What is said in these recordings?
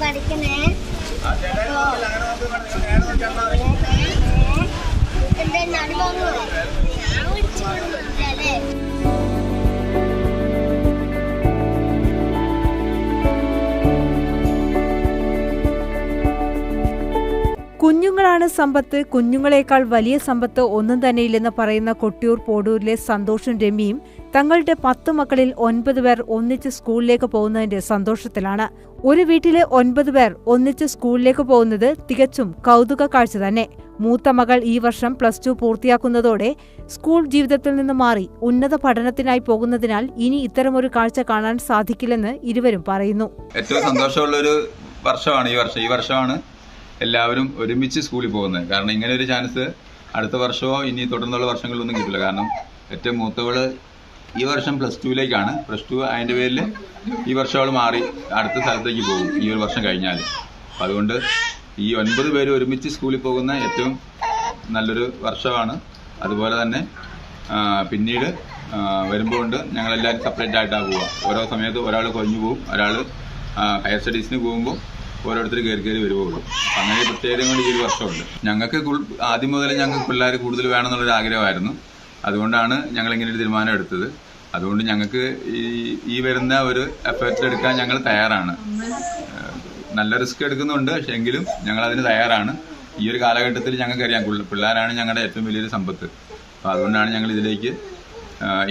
പഠിക്കണേ ഇതിന്റെ ഞാൻ ഞാൻ വിളിച്ചില്ലേ കുഞ്ഞുങ്ങളാണ് സമ്പത്ത് കുഞ്ഞുങ്ങളെക്കാൾ വലിയ സമ്പത്ത് ഒന്നും തന്നെയില്ലെന്ന് പറയുന്ന കൊട്ടിയൂർ പോടൂരിലെ സന്തോഷും രമ്യയും തങ്ങളുടെ പത്ത് മക്കളിൽ ഒൻപത് പേർ ഒന്നിച്ച് സ്കൂളിലേക്ക് പോകുന്നതിന്റെ സന്തോഷത്തിലാണ്. ഒരു വീട്ടിലെ ഒൻപത് പേർ ഒന്നിച്ച് സ്കൂളിലേക്ക് പോകുന്നത് തികച്ചും കൗതുക കാഴ്ച തന്നെ. മൂത്ത മകൾ ഈ വർഷം പ്ലസ് ടു പൂർത്തിയാക്കുന്നതോടെ സ്കൂൾ ജീവിതത്തിൽ നിന്ന് മാറി ഉന്നത പഠനത്തിനായി പോകുന്നതിനാൽ ഇനി ഇത്തരമൊരു കാഴ്ച കാണാൻ സാധിക്കില്ലെന്ന് ഇരുവരും പറയുന്നു. ഏറ്റവും സന്തോഷമുള്ള ഒരു വർഷമാണ് ഈ വർഷം. ഈ വർഷമാണ് എല്ലാവരും ഒരുമിച്ച് സ്കൂളിൽ പോകുന്നത്. കാരണം ഇങ്ങനെ ഒരു ചാൻസ് അടുത്ത വർഷമോ ഇനി തുടർന്നുള്ള വർഷങ്ങളിലൊന്നും കിട്ടില്ല കാരണം ഏറ്റവും മൂത്തവൾ ഈ വർഷം പ്ലസ് ടുവിലേക്കാണ് പ്ലസ് ടു അതിന്റെ പേരിൽ ഈ വർഷം അവൾ മാറി അടുത്ത സ്ഥലത്തേക്ക് പോകും. ഈ ഒരു വർഷം കഴിഞ്ഞാൽ. അതുകൊണ്ട് ഈ ഒൻപത് പേര് ഒരുമിച്ച് സ്കൂളിൽ പോകുന്ന ഏറ്റവും നല്ലൊരു വർഷമാണ്. അതുപോലെ തന്നെ പിന്നീട് വരുമ്പോൾ ഞങ്ങളെല്ലാവരും സെപ്പറേറ്റ് ആയിട്ടാണ് പോവുക. ഓരോ സമയത്ത് ഒരാൾ കൊഞ്ഞു പോകും ഒരാൾ ഹയർ സ്റ്റഡീസിന് പോകുമ്പോൾ ഓരോരുത്തർ കയറി കയറി വരുവുള്ളൂ അങ്ങനെ പ്രത്യേകത കൊണ്ട് ഈ ഒരു വർഷമുണ്ട്. ഞങ്ങൾക്ക് ആദ്യം മുതൽ ഞങ്ങൾക്ക് പിള്ളേർ കൂടുതൽ വേണമെന്നുള്ളൊരു ആഗ്രഹമായിരുന്നു. അതുകൊണ്ടാണ് ഞങ്ങൾ ഇങ്ങനെ ഒരു തീരുമാനം എടുത്തത്. അതുകൊണ്ട് ഞങ്ങൾക്ക് ഈ ഈ വരുന്ന ഒരു എഫേർട്ട് എടുക്കാൻ ഞങ്ങൾ തയ്യാറാണ്. നല്ല റിസ്ക് എടുക്കുന്നുണ്ട്. പക്ഷേ എങ്കിലും ഞങ്ങൾ അതിന് തയ്യാറാണ്. ഈ ഒരു കാലഘട്ടത്തിൽ ഞങ്ങൾക്കറിയാം പിള്ളേരാണ് ഞങ്ങളുടെ ഏറ്റവും വലിയൊരു സമ്പത്ത്. അപ്പോൾ അതുകൊണ്ടാണ് ഞങ്ങൾ ഇതിലേക്ക്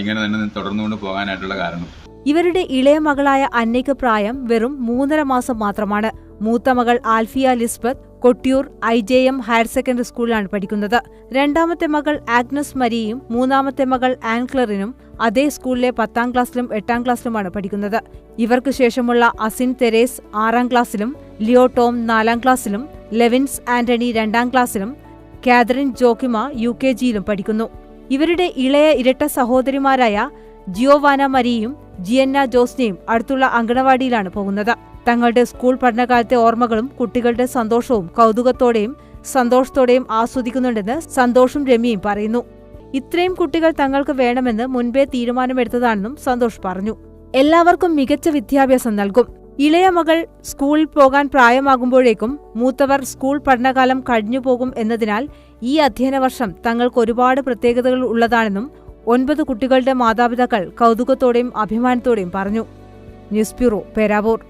ഇങ്ങനെ തന്നെ തുടർന്നുകൊണ്ട് പോകാനായിട്ടുള്ള കാരണം. ഇവരുടെ ഇളയ മകളായ അന്നയ്ക്ക് പ്രായം വെറും മൂന്നര മാസം മാത്രമാണ്. മൂത്ത മകൾ Alphiya Lisbeth Kottiyoor I J M higher secondary സ്കൂളിലാണ് പഠിക്കുന്നത്. രണ്ടാമത്തെ മകൾ ആഗ്നസ് മരിയും മൂന്നാമത്തെ മകൾ ആൻക്ലറിനും അതേ സ്കൂളിലെ പത്താം ക്ലാസ്സിലും എട്ടാം ക്ലാസ്സിലുമാണ് പഠിക്കുന്നത്. ഇവർക്ക് ശേഷമുള്ള അസിൻ തെരേസ് ആറാം ക്ലാസ്സിലും ലിയോ ടോം നാലാം ക്ലാസ്സിലും ലെവിൻസ് ആന്റണി രണ്ടാം ക്ലാസ്സിലും കാതറിൻ ജോക്കിമ യു കെ ജിയിലും പഠിക്കുന്നു. ഇവരുടെ ഇളയ ഇരട്ട സഹോദരിമാരായ ജിയോവാന മരിയും ജിയന്ന ജോസ്നയും അടുത്തുള്ള അങ്കണവാടിയിലാണ് പോകുന്നത്. തങ്ങളുടെ സ്കൂൾ പഠനകാലത്തെ ഓർമ്മകളും കുട്ടികളുടെ സന്തോഷവും കൗതുകത്തോടെയും സന്തോഷത്തോടെയും ആസ്വദിക്കുന്നുണ്ടെന്ന് സന്തോഷും രമ്യയും പറയുന്നു. ഇത്രയും കുട്ടികൾ തങ്ങൾക്ക് വേണമെന്ന് മുൻപേ തീരുമാനമെടുത്തതാണെന്നും സന്തോഷ് പറഞ്ഞു. എല്ലാവർക്കും മികച്ച വിദ്യാഭ്യാസം നൽകും. ഇളയ മകൾ സ്കൂളിൽ പോകാൻ പ്രായമാകുമ്പോഴേക്കും മൂത്തവർ സ്കൂൾ പഠനകാലം കഴിഞ്ഞുപോകും എന്നതിനാൽ ഈ അധ്യയന വർഷം തങ്ങൾക്ക് ഒരുപാട് പ്രത്യേകതകൾ ഉള്ളതാണെന്നും ഒൻപത് കുട്ടികളുടെ മാതാപിതാക്കൾ കൗതുകത്തോടെയും അഭിമാനത്തോടെയും പറഞ്ഞു. News bureau Peravoor.